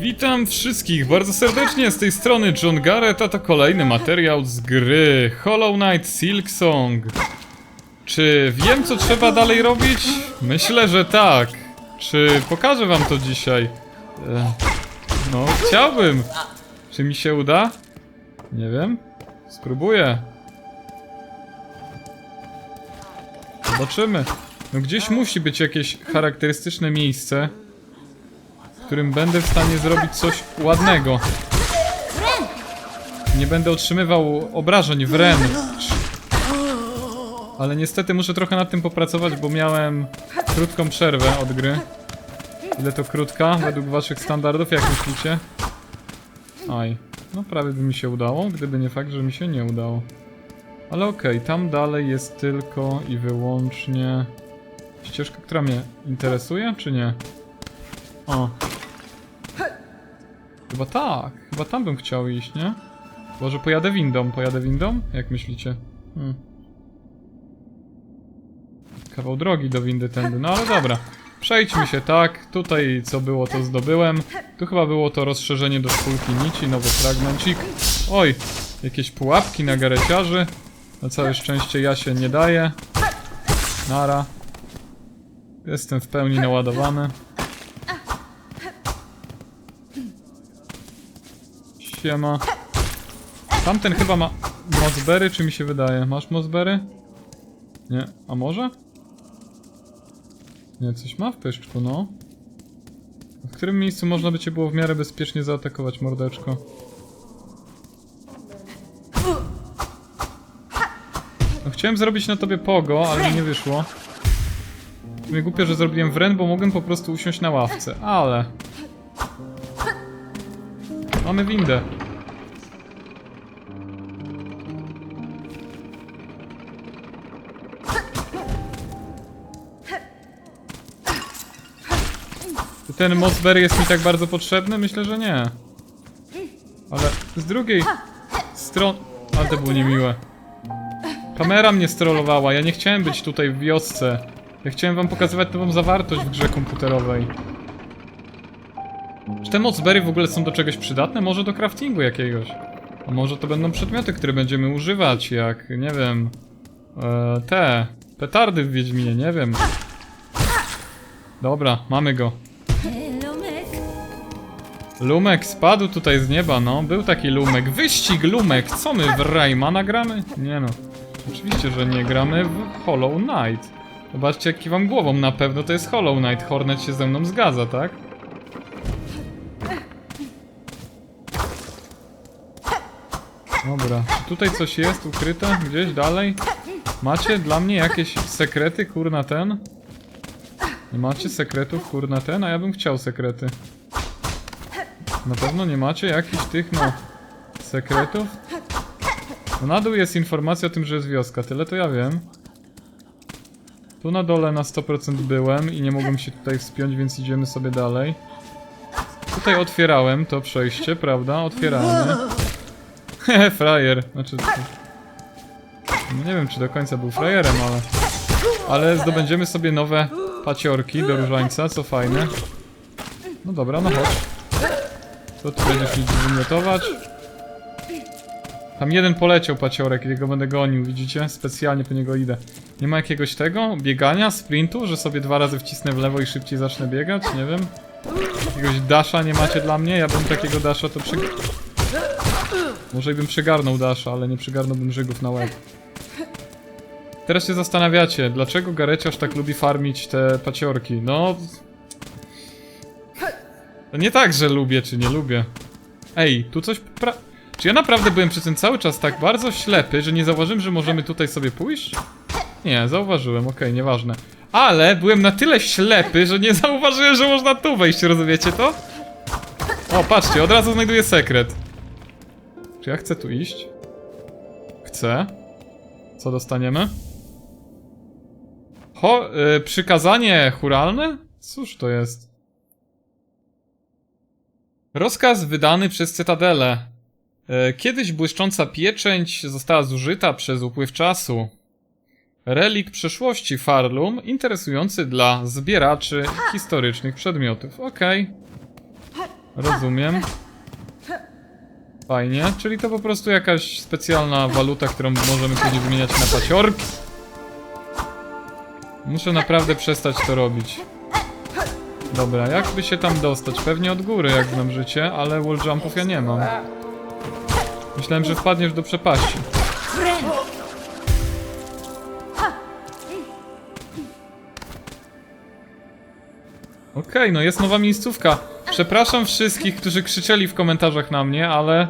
Witam wszystkich bardzo serdecznie z tej strony John Garrett, a to kolejny materiał z gry Hollow Knight Silksong. Czy wiem co trzeba dalej robić? Myślę, że tak. Czy pokażę wam to dzisiaj? E, no, chciałbym. Czy mi się uda? Nie wiem. Spróbuję. Zobaczymy. No gdzieś musi być jakieś charakterystyczne miejsce, którym będę w stanie zrobić coś ładnego. Nie będę otrzymywał obrażeń wręcz. Ale niestety muszę trochę nad tym popracować, bo miałem krótką przerwę od gry. Ile to krótka według waszych standardów, jak myślicie? Aj, no prawie by mi się udało, gdyby nie fakt, że mi się nie udało. Ale okej, tam dalej jest tylko i wyłącznie ścieżka, która mnie interesuje, czy nie? O. Chyba tak, chyba tam bym chciał iść, nie? Może pojadę windą, pojadę windą? Jak myślicie? Hmm. Kawał drogi do windy tędy, no ale dobra. Przejdźmy się, tak. Tutaj co było, to zdobyłem. Tu chyba było to rozszerzenie do szpulki nici, nowy fragmencik. Oj, jakieś pułapki na gareciarzy. Na całe szczęście ja się nie daję. Nara. Jestem w pełni naładowany. Siema. Tamten chyba ma Mozbery, czy mi się wydaje? Masz Mozbery? Nie. A może? Nie, coś ma w pyszczku, no. W którym miejscu można by cię było w miarę bezpiecznie zaatakować, mordeczko? No, chciałem zrobić na tobie pogo, ale mi nie wyszło. Mnie głupio, że zrobiłem wren, bo mogłem po prostu usiąść na ławce, ale... Mamy windę. Czy ten Mossberry jest mi tak bardzo potrzebny? Myślę, że nie. Ale z drugiej strony... Ale to było niemiłe. Kamera mnie strollowała, ja nie chciałem być tutaj w wiosce. Ja chciałem wam pokazywać nową zawartość w grze komputerowej. Czy te Mossberry w ogóle są do czegoś przydatne? Może do craftingu jakiegoś? A może to będą przedmioty, które będziemy używać, jak, nie wiem... E, te... Petardy w Wiedźminie, nie wiem. Dobra, mamy go. Lumek spadł tutaj z nieba, no. Był taki Lumek. Wyścig Lumek! Co my w Raymana gramy? Nie no. Oczywiście, że nie gramy w Hollow Knight. Zobaczcie, jak kiwam głową. Na pewno to jest Hollow Knight. Hornet się ze mną zgadza, tak? Tutaj coś jest ukryte? Gdzieś dalej? Macie dla mnie jakieś sekrety, kurna ten? Nie macie sekretów, kurna ten? A ja bym chciał sekrety. Na pewno nie macie jakichś tych, no, sekretów? No na dół jest informacja o tym, że jest wioska, tyle to ja wiem. Tu na dole na 100% byłem i nie mogłem się tutaj wspiąć, więc idziemy sobie dalej. Tutaj otwierałem to przejście, prawda? Otwierałem je. Hehe, frajer. Znaczy... No nie wiem, czy do końca był frajerem, ale... Ale zdobędziemy sobie nowe paciorki do różańca, co fajne. No dobra, no chodź. To ty będziesz mi wymiotować. Tam jeden poleciał paciorek, jego będę gonił, widzicie? Specjalnie po niego idę. Nie ma jakiegoś tego? Biegania, sprintu, że sobie dwa razy wcisnę w lewo i szybciej zacznę biegać? Nie wiem. Jakiegoś dasza nie macie dla mnie? Ja bym takiego dasza to przy... Może bym przygarnął dasza, ale nie przygarnąłbym żygów na łeb. Teraz się zastanawiacie, dlaczego Gareciarz tak lubi farmić te paciorki? No... To nie tak, że lubię czy nie lubię. Ej, tu coś pra... Czy ja naprawdę byłem przez ten cały czas tak bardzo ślepy, że nie zauważyłem, że możemy tutaj sobie pójść? Nie, zauważyłem, okej, nieważne. Ale byłem na tyle ślepy, że nie zauważyłem, że można tu wejść, rozumiecie to? O, patrzcie, od razu znajduję sekret. Czy ja chcę tu iść? Chcę. Co dostaniemy? Ho, y, przykazanie churalne? Cóż to jest? Rozkaz wydany przez Cytadelę. E, Kiedyś błyszcząca pieczęć została zużyta przez upływ czasu. Relik przeszłości Farlum, interesujący dla zbieraczy historycznych przedmiotów. Okej. Rozumiem. Fajnie, czyli to po prostu jakaś specjalna waluta, którą możemy później wymieniać na paciorki. Muszę naprawdę przestać to robić. Dobra, jakby się tam dostać? Pewnie od góry, jak znam życie, ale wall jumpów ja nie mam. Myślałem, że wpadniesz do przepaści. Okej, no jest nowa miejscówka. Przepraszam wszystkich, którzy krzyczeli w komentarzach na mnie, ale...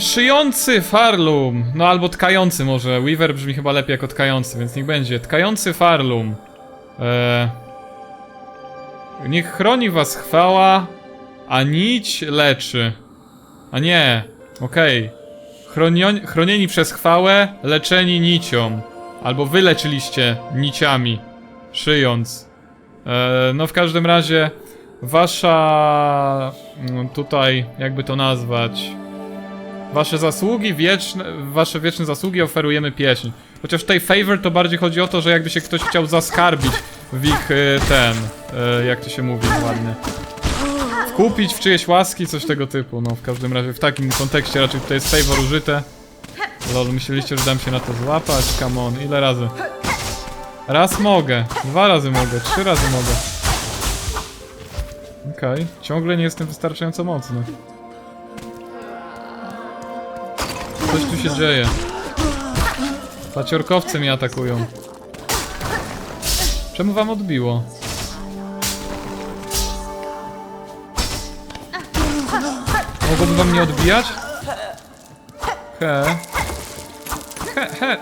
Szyjący Farlum! No albo tkający może. Weaver brzmi chyba lepiej jako tkający, więc niech będzie. Tkający Farlum. Eee... Niech chroni was chwała, a nić leczy. A nie, okej. Chronio- Chronieni przez chwałę, leczeni nicią. Albo wy leczyliście niciami, szyjąc. E, no w każdym razie wasza mm, tutaj jakby to nazwać wasze zasługi wieczne, wasze wieczne zasługi oferujemy pieśń. Chociaż tutaj favor to bardziej chodzi o to, że jakby się ktoś chciał zaskarbić w ich e, ten, e, jak to się mówi ładnie. Wkupić w czyjeś łaski, coś tego typu. No w każdym razie w takim kontekście raczej tutaj jest favor użyte. Lol, myśleliście, że dam się na to złapać? Come on, ile razy? Raz mogę, dwa razy mogę, trzy razy mogę. Okej, ciągle nie jestem wystarczająco mocny. Coś tu się dzieje. Paciorkowcy mnie atakują. Czemu wam odbiło? Mogłoby wam nie odbijać? He. He, he.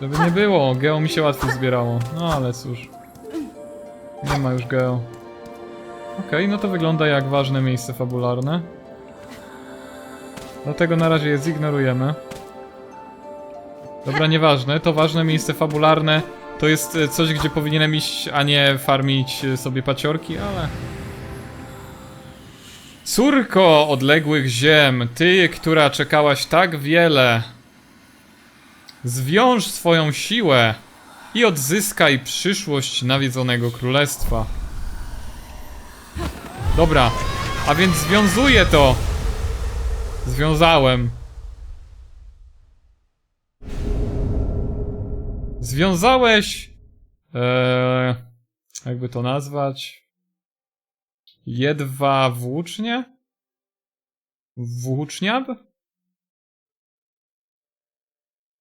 Żeby nie było, geo mi się łatwiej zbierało. No ale cóż. Nie ma już geo. Okej, no to wygląda jak ważne miejsce fabularne. Dlatego na razie je zignorujemy. Dobra, nieważne. To ważne miejsce fabularne to jest e, coś, gdzie powinienem iść, a nie farmić e, sobie paciorki, ale... Córko odległych ziem, ty, która czekałaś tak wiele, zwiąż swoją siłę i odzyskaj przyszłość nawiedzonego królestwa. Dobra, a więc związuję to. Związałem. Związałeś. Eee, jakby to nazwać? Jedwa włócznie? Włóczniab?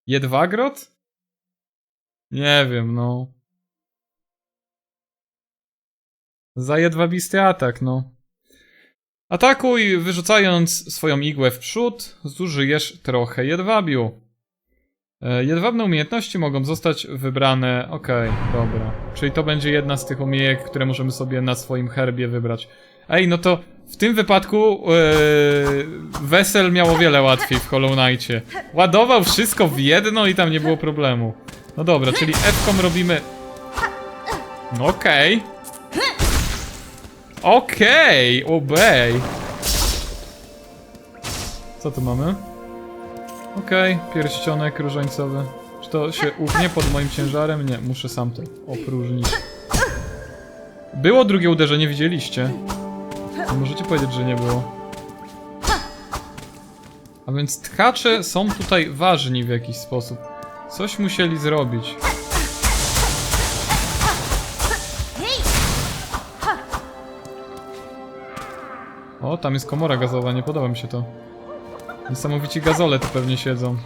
Jedwagrot? Nie wiem, no. Za jedwabisty atak, no. Atakuj, wyrzucając swoją igłę w przód, zużyjesz trochę jedwabiu. E, Jedwabne umiejętności mogą zostać wybrane. Okej, dobra. Czyli to będzie jedna z tych umiejek, które możemy sobie na swoim herbie wybrać. Ej, no to w tym wypadku yy, Wesel miał o wiele łatwiej w Hollow Knightie. Ładował wszystko w jedno i tam nie było problemu. No dobra, czyli F-kom robimy... No Okej. Okej, obej. Co tu mamy? Okej, pierścionek różańcowy. Czy to się ugnie pod moim ciężarem? Nie, muszę sam to opróżnić. Było drugie uderzenie, widzieliście? Nie możecie powiedzieć, że nie było. A więc tkacze są tutaj ważni w jakiś sposób. Coś musieli zrobić. O, tam jest komora gazowa, nie podoba mi się to. Niesamowici gazole tu pewnie siedzą.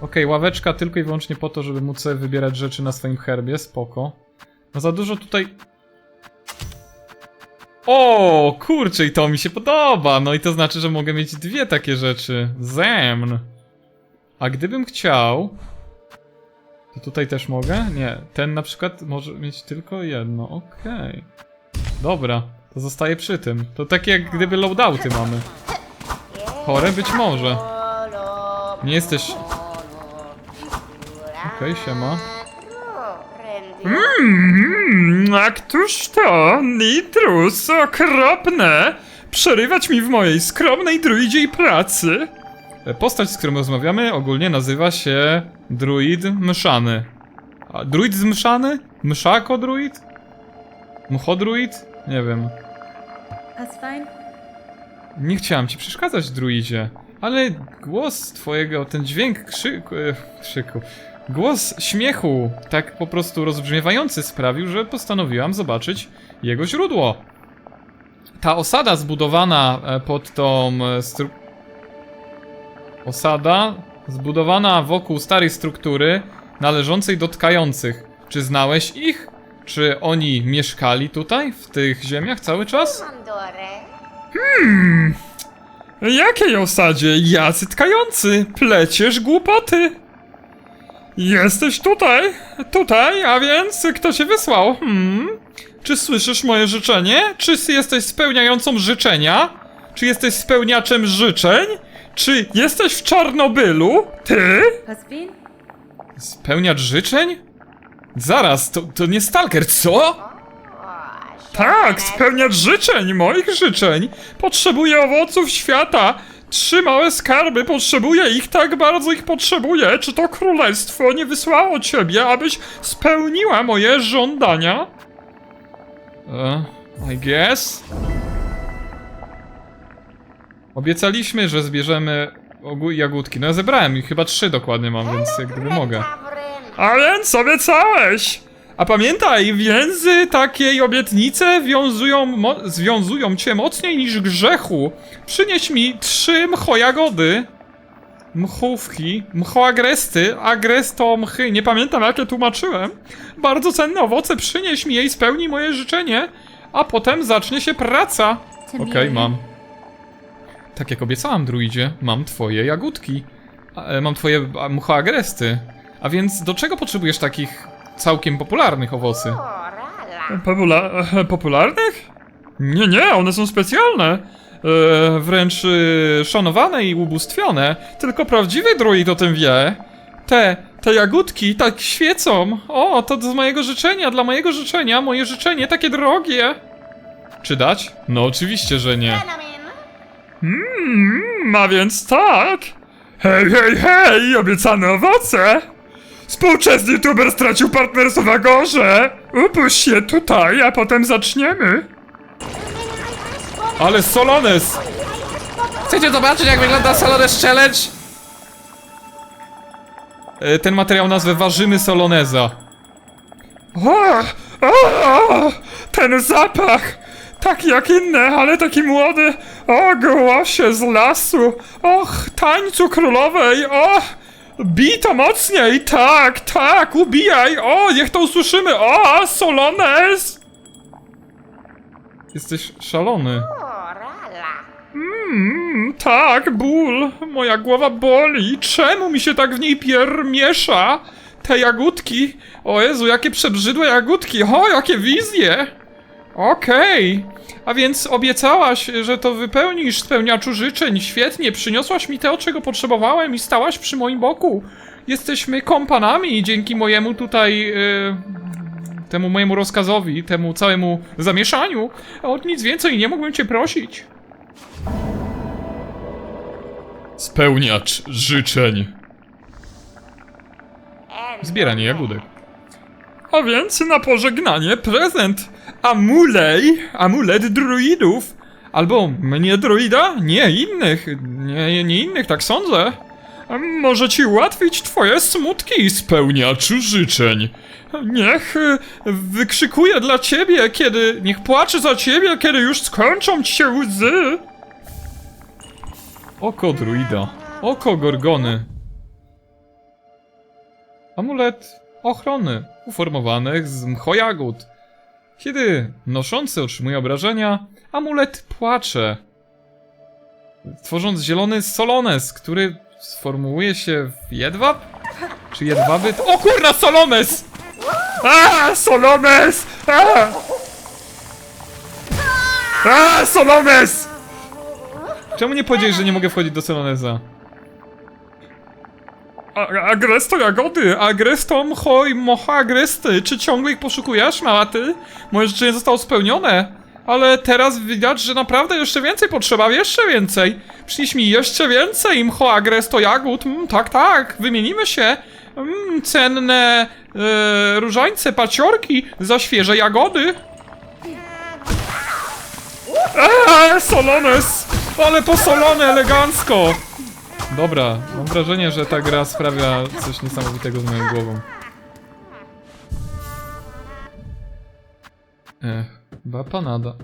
Okej, ławeczka tylko i wyłącznie po to, żeby móc sobie wybierać rzeczy na swoim herbie, spoko. No za dużo tutaj... O, kurczę, i to mi się podoba! No i to znaczy, że mogę mieć dwie takie rzeczy. Zemn. A gdybym chciał... To tutaj też mogę? Nie, ten na przykład może mieć tylko jedno, okej. Dobra, to zostaje przy tym. To takie jak gdyby loadouty mamy. Chore być może. Nie jesteś... Okej, siema. Mmm, a któż to? Nitrus, okropne! Przerywać mi w mojej skromnej druidziej pracy. Postać, z którą rozmawiamy, ogólnie nazywa się Druid Mszany. A druid zmszany? Mszako druid? Mchodruid? Nie wiem. That's fine. Nie chciałam ci przeszkadzać, druidzie, ale głos twojego, ten dźwięk krzyku, e, krzyku, głos śmiechu, tak po prostu rozbrzmiewający sprawił, że postanowiłam zobaczyć jego źródło. Ta osada zbudowana e, pod tą e, stru... Osada zbudowana wokół starej struktury należącej do tkających. Czy znałeś ich? Czy oni mieszkali tutaj, w tych ziemiach cały czas? Jakiej osadzie? Jacy tkający? Pleciesz głupoty. Jesteś tutaj? Tutaj, a więc kto cię wysłał? Hmm? Czy słyszysz moje życzenie? Czy jesteś spełniającą życzenia? Czy jesteś spełniaczem życzeń? Czy jesteś w Czarnobylu? Ty? Spełniacz życzeń? Zaraz, to, to nie stalker, co? Tak, spełniacz życzeń, moich życzeń. Potrzebuję owoców świata. Trzy małe skarby, potrzebuję ich, tak bardzo ich potrzebuję. Czy to królestwo nie wysłało ciebie, abyś spełniła moje żądania? E, I guess. Obiecaliśmy, że zbierzemy jagódki. No ja zebrałem ich, chyba trzy dokładnie mam, więc jak gdyby mogę. A więc obiecałeś! A pamiętaj, więzy takiej obietnice wiązują, mo- związują cię mocniej niż grzechu. Przynieś mi trzy mchojagody. Mchówki, mchoagresty, agres to mchy, nie pamiętam jakie tłumaczyłem. Bardzo cenne owoce, przynieś mi je i spełnij moje życzenie, a potem zacznie się praca. Okej, mam. Tak jak obiecałam, druidzie, mam twoje jagódki. A, e, mam twoje a, mchoagresty. A więc do czego potrzebujesz takich całkiem popularnych owocy? Popula popularnych? Nie, nie, one są specjalne. E, wręcz e, szanowane i ubóstwione. Tylko prawdziwy druid o tym wie. Te, te jagódki tak świecą. O, to z mojego życzenia, dla mojego życzenia, moje życzenie takie drogie. Czy dać? No oczywiście, że nie. Hmm, a więc tak. Hej, hej, hej, obiecane owoce. Współczesny youtuber stracił partnerstwo w Agorze. Upuść się tutaj, a potem zaczniemy. Ale Solones! Chcecie zobaczyć jak wygląda Solones Challenge? E, Ten materiał nazwę Ważymy Soloneza. O, o, ten zapach! Tak jak inne, ale taki młody. O, głosie z lasu. Och, tańcu królowej. O, bij to mocniej. Tak, tak, ubijaj. O, niech to usłyszymy. O, Solones. Jesteś szalony. Mm, tak, ból. Moja głowa boli. Czemu mi się tak w niej piermiesza? Te jagódki. O Jezu, jakie przebrzydłe jagódki. O, jakie wizje. Okej. A więc obiecałaś, że to wypełnisz spełniaczu życzeń. Świetnie, przyniosłaś mi to, czego potrzebowałem i stałaś przy moim boku. Jesteśmy kompanami i dzięki mojemu tutaj... Yy, temu mojemu rozkazowi, temu całemu zamieszaniu, o nic więcej nie mógłbym cię prosić. Spełniacz życzeń. Zbieranie jagódek. A więc na pożegnanie prezent. Amulej, amulet druidów. Albo mnie druida? Nie, innych. Nie, nie innych, tak sądzę. Może ci ułatwić twoje smutki, spełniaczu życzeń. Niech y, wykrzykuje dla ciebie, kiedy... Niech płacze za ciebie, kiedy już skończą ci się łzy. Oko druida. Oko gorgony. Amulet ochrony, uformowanych z mchojagód. Kiedy noszący otrzymuje obrażenia, amulet płacze. Tworząc zielony solones, który sformułuje się w jedwab? Czy jedwaby... O kurna, solones! A, Solomes! A! Solomes! Czemu nie powiedziałeś, że nie mogę wchodzić do soloneza? A, agresto jagody, agresto mchoj, mocha agresty. Czy ciągle ich poszukujesz, mała ty? Moje życzenie zostało spełnione. Ale teraz widać, że naprawdę jeszcze więcej potrzeba, jeszcze więcej. Przynieś mi jeszcze więcej mcho agresto jagód. Mm, tak, tak, wymienimy się. mm, cenne e, różańce, paciorki za świeże jagody. Eee, solones! Ale posolone elegancko! Dobra, mam wrażenie, że ta gra sprawia coś niesamowitego z moją głową. Ech, bapanada.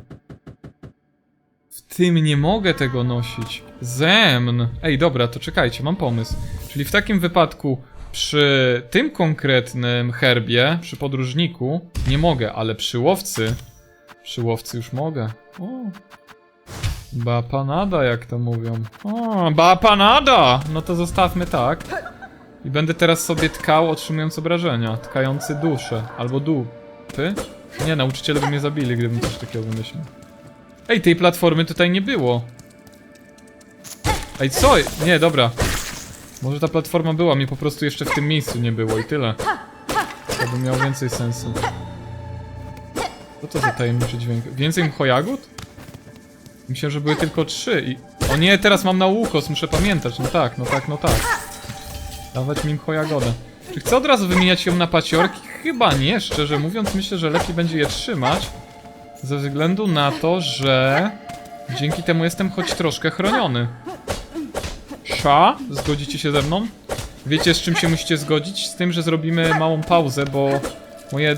W tym nie mogę tego nosić. Zemn! Ej, dobra, to czekajcie, mam pomysł. Czyli w takim wypadku przy tym konkretnym herbie, przy podróżniku, nie mogę, ale przy łowcy... Przy łowcy już mogę. O. Bapanada, jak to mówią. O, bapanada! No to zostawmy tak. I będę teraz sobie tkał, otrzymując obrażenia. Tkający duszę. Albo dupy. Nie, nauczyciele by mnie zabili, gdybym coś takiego wymyślił. Ej, tej platformy tutaj nie było. Ej, co? Nie, dobra. Może ta platforma była, mnie po prostu jeszcze w tym miejscu nie było i tyle. To by miało więcej sensu. Co to za tajemniczy dźwięk? Więcej mchojagód? Myślałem, że były tylko trzy i... O nie, teraz mam na łukos, muszę pamiętać. No tak, no tak, no tak. Dawać mi mchojagodę. Czy chcę od razu wymieniać ją na paciorki? Chyba nie, szczerze mówiąc myślę, że lepiej będzie je trzymać. Ze względu na to, że... Dzięki temu jestem choć troszkę chroniony. Sza? Zgodzicie się ze mną? Wiecie z czym się musicie zgodzić? Z tym, że zrobimy małą pauzę, bo moje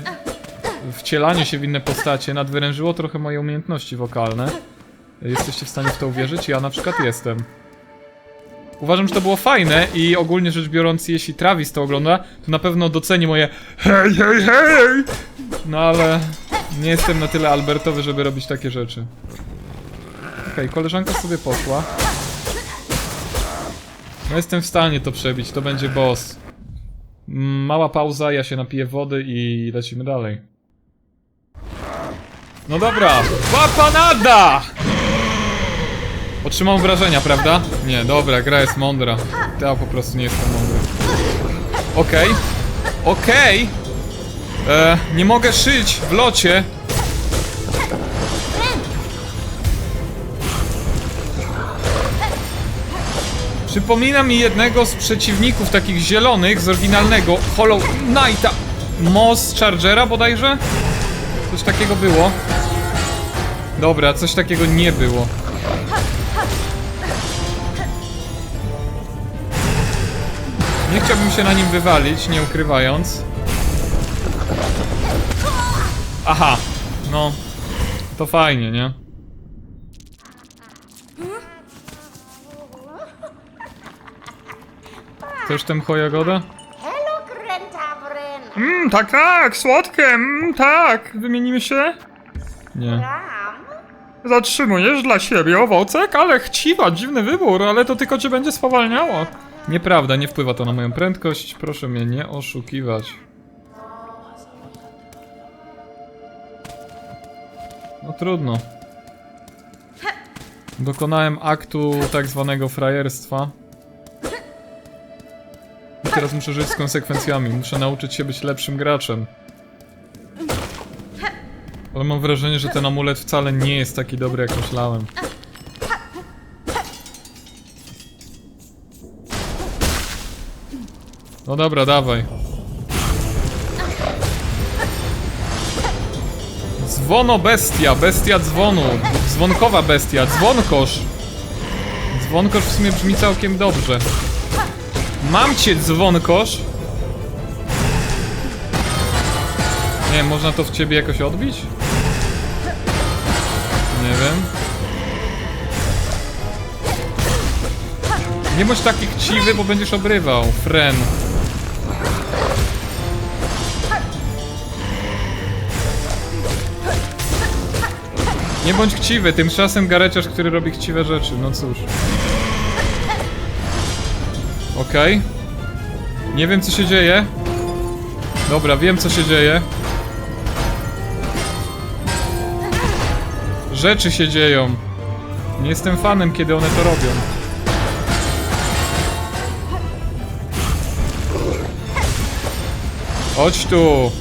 wcielanie się w inne postacie nadwyrężyło trochę moje umiejętności wokalne. Jesteście w stanie w to uwierzyć? Ja na przykład jestem. Uważam, że to było fajne i ogólnie rzecz biorąc, jeśli Travis to ogląda, to na pewno doceni moje hej, hej, hej! No ale nie jestem na tyle albertowy, żeby robić takie rzeczy. Okej, koleżanka sobie poszła. No jestem w stanie to przebić, to będzie boss. Mm, Mała pauza, ja się napiję wody i lecimy dalej. No dobra, Wapanada! Otrzymam wrażenia, prawda? Nie, dobra, gra jest mądra. Ja po prostu nie jestem mądry. Okej. Okej. E, Nie mogę szyć w locie. Przypomina mi jednego z przeciwników takich zielonych z oryginalnego Hollow Knighta. Moss Chargera bodajże? Coś takiego było. Dobra, coś takiego nie było. Nie chciałbym się na nim wywalić, nie ukrywając. Aha, no. To fajnie, nie? Chcesz tę chojagodę? Hello. Mmm, tak, tak, słodkie, mmm, tak. Wymienimy się? Nie. Ram. Zatrzymujesz dla siebie owocek? Ale chciwa, dziwny wybór, ale to tylko cię będzie spowalniało. Nieprawda, nie wpływa to na moją prędkość. Proszę mnie nie oszukiwać. No trudno. Dokonałem aktu tak zwanego frajerstwa. I teraz muszę żyć z konsekwencjami. Muszę nauczyć się być lepszym graczem. Ale mam wrażenie, że ten amulet wcale nie jest taki dobry, jak myślałem. No dobra, dawaj. Dzwono bestia, bestia dzwonu. Dzwonkowa bestia, dzwonkosz. Dzwonkosz w sumie brzmi całkiem dobrze. Mam cię, dzwonkosz. Nie można to w ciebie jakoś odbić? Nie wiem. Nie bądź taki chciwy, bo będziesz obrywał, fren. Nie bądź chciwy, tymczasem gareciarz, który robi chciwe rzeczy, no cóż. Okej. Nie wiem co się dzieje. Dobra, wiem co się dzieje. Rzeczy się dzieją. Nie jestem fanem, kiedy one to robią. Chodź tu.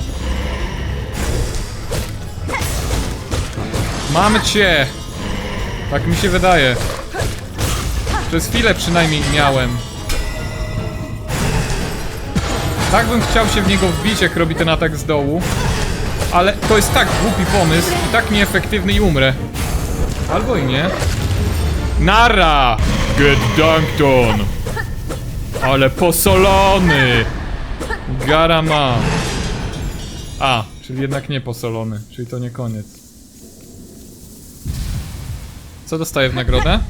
Mamy cię. Tak mi się wydaje. Przez chwilę przynajmniej miałem. Tak bym chciał się w niego wbić, jak robi ten atak z dołu. Ale to jest tak głupi pomysł i tak nieefektywny i umrę. Albo i nie. Nara! Get Dunkton! Ale posolony! Garama! A, czyli jednak nie posolony, czyli to nie koniec. Co dostaję w nagrodę?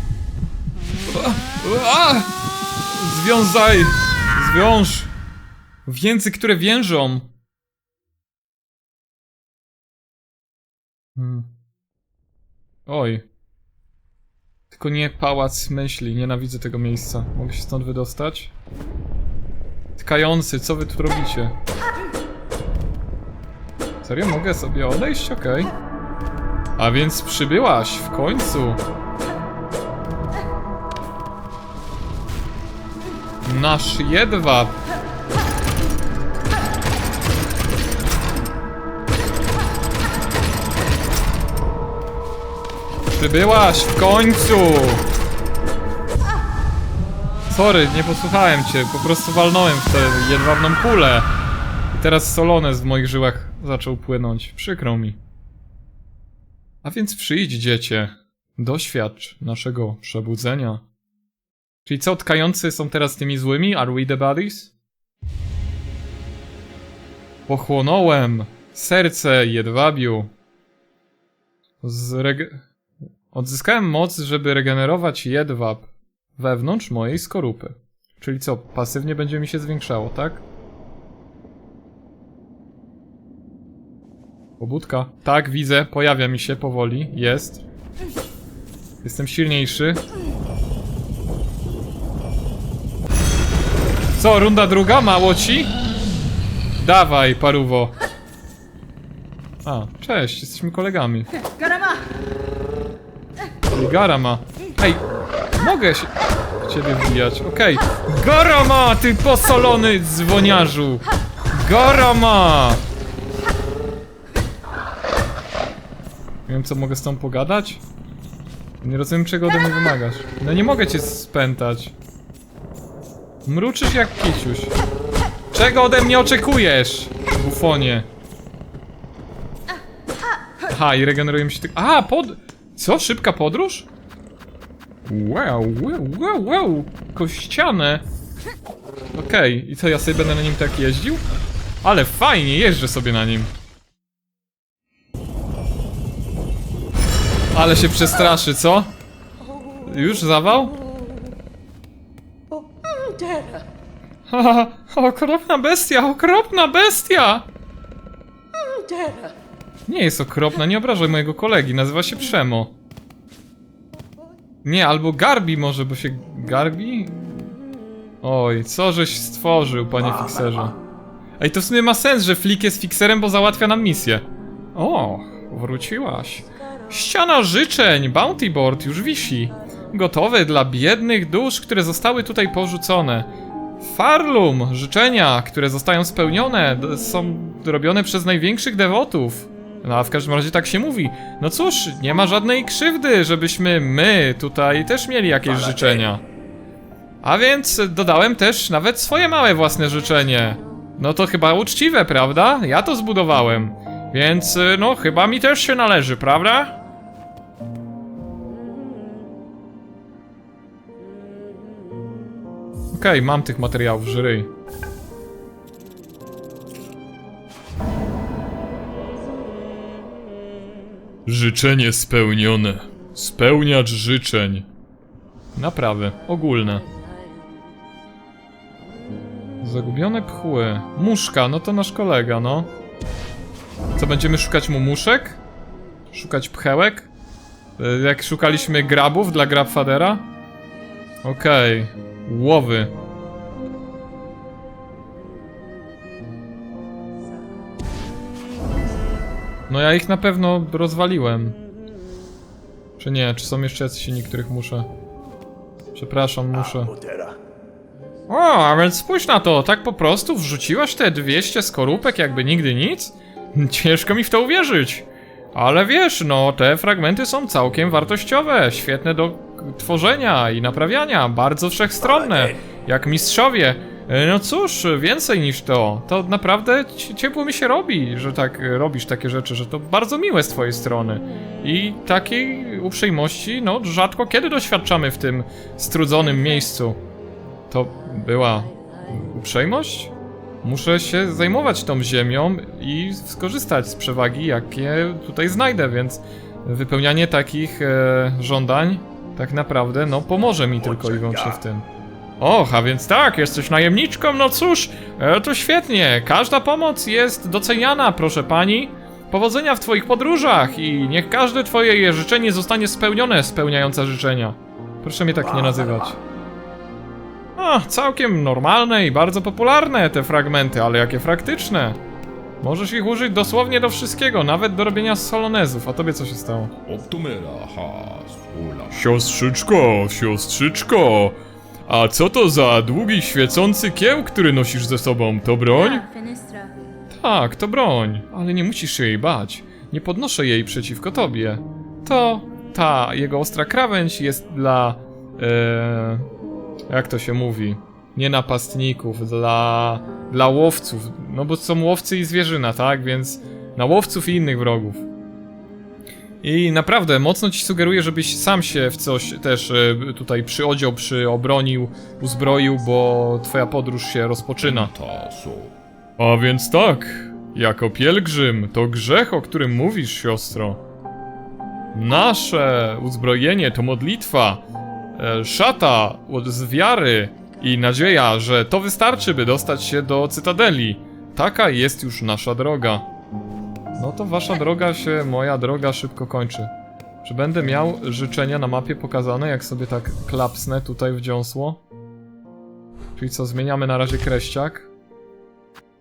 Związaj! Zwiąż! Więzy, które więżą! Hmm. Oj. Tylko nie pałac myśli, nienawidzę tego miejsca. Mogę się stąd wydostać? Tkający, co wy tu robicie? Serio, mogę sobie odejść? Okej. A więc przybyłaś w końcu. Nasz jedwab. Przybyłaś w końcu! Sorry, nie posłuchałem cię, po prostu walnąłem w tę jedwabną kulę. I teraz solonez w moich żyłach zaczął płynąć. Przykro mi. A więc przyjdź, dziecię. Doświadcz naszego przebudzenia. Czyli co, tkający są teraz tymi złymi? Are we the buddies? Pochłonąłem serce jedwabiu. Zreg... Odzyskałem moc, żeby regenerować jedwab wewnątrz mojej skorupy. Czyli co, pasywnie będzie mi się zwiększało, tak? Pobudka. Tak, widzę, pojawia mi się powoli. Jest. Jestem silniejszy. Co, runda druga? Mało ci? Dawaj, paruwo. A, cześć, jesteśmy kolegami. Garama! Garama. Ej, mogę się w ciebie wbijać, okej. Garama, ty posolony dzwoniarzu! Garama! Nie wiem, co mogę z tą pogadać? Nie rozumiem, czego ode mnie wymagasz. No nie mogę cię spętać. Mruczysz jak kiciuś. Czego ode mnie oczekujesz, bufonie? Aha, i regenerujemy się tylko... A, pod... Co? Szybka podróż? Wow, wow, wow, wow. Kościane. Okej, i co, ja sobie będę na nim tak jeździł? Ale fajnie, jeżdżę sobie na nim. Ale się przestraszy, co? Już zawał? Haha, okropna bestia, okropna bestia! Nie jest okropna, nie obrażaj mojego kolegi, nazywa się Przemo. Nie, albo Garbi może, bo się Garbi? Oj, co żeś stworzył, panie fikserze. Ej, to w sumie ma sens, że Flick jest fikserem, bo załatwia nam misję. O, wróciłaś. Ściana życzeń, bounty board już wisi. Gotowe dla biednych dusz, które zostały tutaj porzucone. Farlum, życzenia, które zostają spełnione, są robione przez największych dewotów. No a w każdym razie tak się mówi. No cóż, nie ma żadnej krzywdy, żebyśmy my tutaj też mieli jakieś życzenia. A więc dodałem też nawet swoje małe własne życzenie. No to chyba uczciwe, prawda? Ja to zbudowałem. Więc y, no chyba mi też się należy, prawda? Okej, mam tych materiałów, żryj. Życzenie spełnione. Spełniacz życzeń. Naprawy, ogólne. Zagubione pchły. Muszka, no to nasz kolega, no. Co, będziemy szukać mu muszek? Szukać pchełek? E, Jak szukaliśmy grabów dla grabfadera? Okej. Łowy. No ja ich na pewno rozwaliłem. Czy nie? Czy są jeszcze jacyś inni, których muszę? Przepraszam, muszę. O, a więc spójrz na to, tak po prostu wrzuciłaś te 200 skorupek jakby nigdy nic? Ciężko mi w to uwierzyć. Ale wiesz, no, te fragmenty są całkiem wartościowe, świetne do tworzenia i naprawiania, bardzo wszechstronne, jak mistrzowie. E, No cóż, więcej niż to. To naprawdę ci- ciepło mi się robi, że tak e, robisz takie rzeczy, że to bardzo miłe z twojej strony. I takiej uprzejmości, no rzadko kiedy doświadczamy w tym strudzonym miejscu. To była uprzejmość? Muszę się zajmować tą ziemią i skorzystać z przewagi, jakie tutaj znajdę, więc wypełnianie takich e, żądań tak naprawdę, no pomoże mi tylko i wyłącznie w tym. Och, a więc tak, jesteś najemniczką, no cóż, e, to świetnie. Każda pomoc jest doceniana, proszę pani. Powodzenia w twoich podróżach i niech każde twoje życzenie zostanie spełnione, spełniająca życzenia. Proszę mnie tak nie nazywać. A, całkiem normalne i bardzo popularne te fragmenty, ale jakie praktyczne. Możesz ich użyć dosłownie do wszystkiego, nawet do robienia solonezów. A tobie co się stało? Optumera has ula. Siostrzyczko, siostrzyczko! A co to za długi, świecący kieł, który nosisz ze sobą? To broń? Ah, Fenestra. Tak, to broń, ale nie musisz się jej bać. Nie podnoszę jej przeciwko tobie. To ta jego ostra krawędź jest dla. E, jak to się mówi? Nie napastników, dla. dla łowców. No bo są łowcy i zwierzyna, tak? Więc na łowców i innych wrogów. I naprawdę mocno ci sugeruję, żebyś sam się w coś też e, tutaj przyodział, przyobronił, uzbroił, bo twoja podróż się rozpoczyna. A więc tak, jako pielgrzym, to grzech, o którym mówisz, siostro. Nasze uzbrojenie to modlitwa, e, szata z wiary i nadzieja, że to wystarczy, by dostać się do Cytadeli. Taka jest już nasza droga. No to wasza droga się, moja droga, szybko kończy. Czy będę miał życzenia na mapie pokazane, jak sobie tak klapsnę tutaj w dziąsło? Czyli co, zmieniamy na razie kreściak?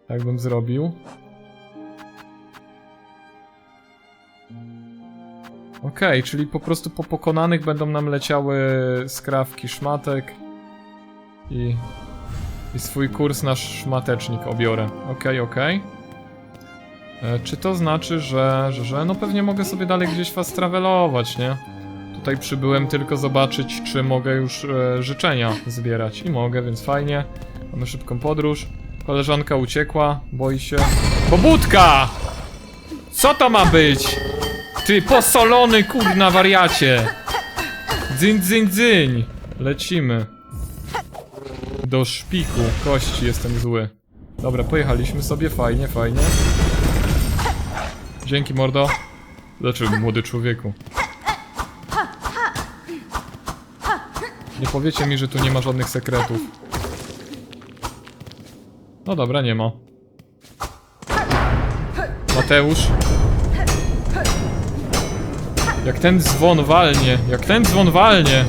Tak bym zrobił. Okej, czyli po prostu po pokonanych będą nam leciały skrawki szmatek i, i swój kurs na szmatecznik obiorę. Okej, okej. E, Czy to znaczy, że, że, że no pewnie mogę sobie dalej gdzieś fast travelować, nie? Tutaj przybyłem tylko zobaczyć, czy mogę już e, życzenia zbierać. I mogę, więc fajnie. Mamy szybką podróż. Koleżanka uciekła, boi się. Pobudka! Co to ma być? Ty posolony kurna wariacie! Dzyń, dzyń, dzyń! Lecimy. Do szpiku. Kości jestem zły. Dobra, pojechaliśmy sobie, fajnie, fajnie. Dzięki, mordo. Znaczy, młody człowieku. Nie powiecie mi, że tu nie ma żadnych sekretów. No dobra, nie ma. Mateusz. Jak ten dzwon walnie, jak ten dzwon walnie.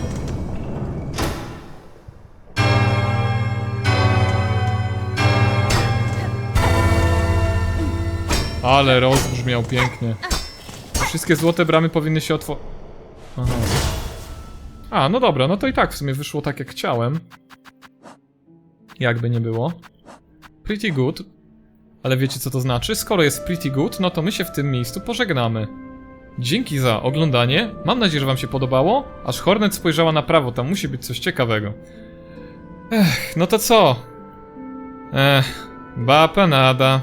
Ale rozbrzmiał pięknie. Wszystkie złote bramy powinny się otworzyć. Aha. A, no dobra, no to i tak w sumie wyszło tak jak chciałem. Jakby nie było. Pretty good. Ale wiecie co to znaczy? Skoro jest pretty good, no to my się w tym miejscu pożegnamy. Dzięki za oglądanie. Mam nadzieję, że wam się podobało. Aż Hornet spojrzała na prawo, tam musi być coś ciekawego. Ech, no to co? Ech, bapa nada.